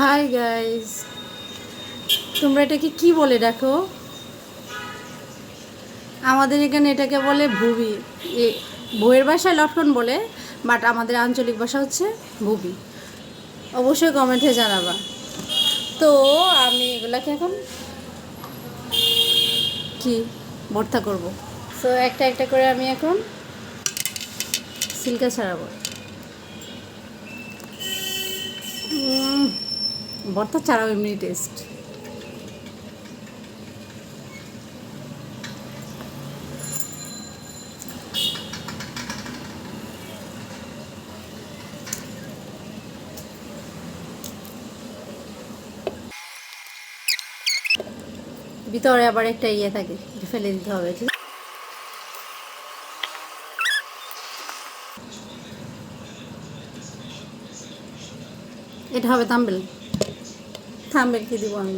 Hi guys তোমরা এটাকে কি বলে দেখো? আমাদের এখানে এটাকে বলে ভুবি। এ, বইয়ের ভাষায় লটকন বলে বাট আমাদের আঞ্চলিক ভাষা হচ্ছে ভুবি। অবশ্যই কমেন্টে জানাবা। তো আমি এগুলাকে এখন কি ভর্তা করব? তো একটা একটা করে আমি এখন সিল্কা ছাড়াবো। ভর্তা ছাড়াও এমনি টেস্ট ভিতরে আবার একটা ইয়ে থাকে ফেলে দিতে হবে, ঠিক? এটা হবে থাম্বেল থাম্বেল কি দিব আমি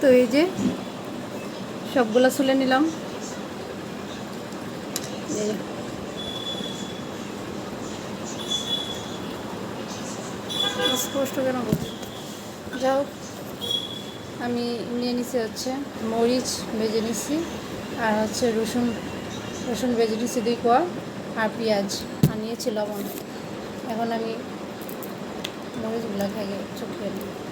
তো এই যে সবগুলো ছুলে নিলাম। স্পষ্ট কেন যাও। আমি নিয়ে নিছি হচ্ছে মরিচ ভেজে নিছি, আর হচ্ছে রসুন রসুন ভেজে নিছি দুই কোয়া, আর পেঁয়াজ, আর লবণ। এখন আমি মরিচগুলো আগে চোখে নিই।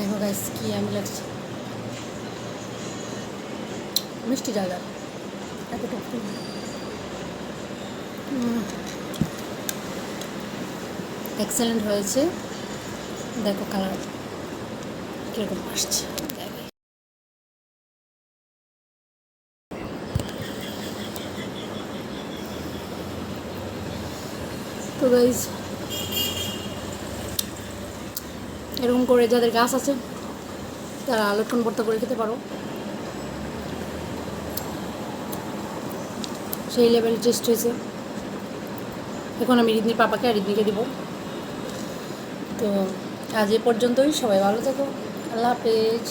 দেখো গাইস কি আমি লাগছে মিষ্টি জায়গা এতটুকু এক্সেলেন্ট হয়েছে। দেখো কালার কীরকম আসছে। তো গাইজ এরকম করে যাদের গাছ আছে, তারা লটকন ভর্তা করে খেতে পারো। সেই লেভেল টেস্ট হয়েছে। এখন আমি রিদনির পাপাকে আর রিদনিকে দেবো। তো আজ এ পর্যন্তই, সবাই ভালো থাকো। আল্লাহ হাফেজ।